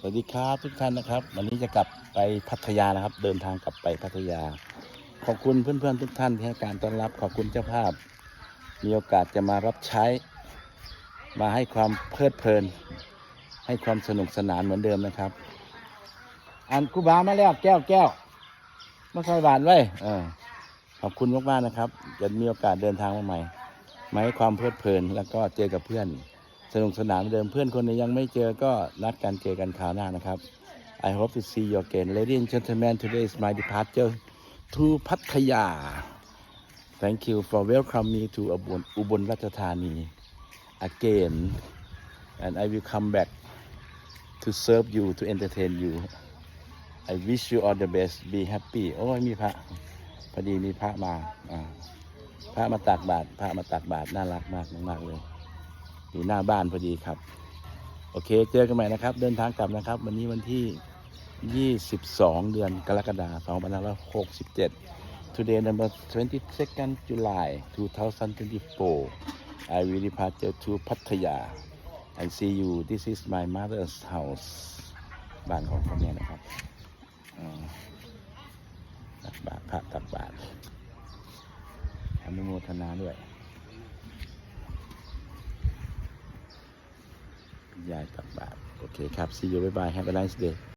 สวัสดีครับทุกท่านนะครับ วันนี้จะกลับไปพัทยานะครับ เดินทางกลับไปพัทยา ขอบคุณเพื่อนๆทุกท่านที่ให้การต้อนรับขอบคุณเจ้าภาพ มีโอกาสจะมารับใช้ มาให้ความเพลิดเพลิน ให้ความสนุกสนานเหมือนเดิมนะครับ อันกูบามาแล้วแก้วแก้วมาใส่บาทไว้เออขอบคุณมากๆนะครับจะมีโอกาสเดินทางมาใหม่มาให้ความเพลิดเพลิน แล้วก็เจอกับเพื่อน สนุกสนานเดิมเพื่อนคนไหนยังไม่เจอก็นัดกันเจอกันคราวหน้านะครับ I hope to see you again ladies and gentlemen today is my departure to พัทยา Thank you for welcome me to อุบลอุบลราชธานี again and I will come back to serve you to entertain you I wish you all the best be happy โอ้ยมีพระพอดีมีพระมาพระมาตักบาตรพระมาตักบาตรน่ารักมากมากเลย อยู่หน้าบ้านพอดีครับ โอเคเจอกันใหม่นะครับ เดินทางกลับนะครับ วันนี้วันที่ 22 เดือนกรกฎาคม2567 Today number 22nd July 2024 I will depart to Pattaya and see you this is my mother's house บ้านของพ่อแม่นะครับตักบาตรพระตักบาตรอนุโมทนาด้วย ยายตักบาตรโอเคครับ see you bye bye have a nice day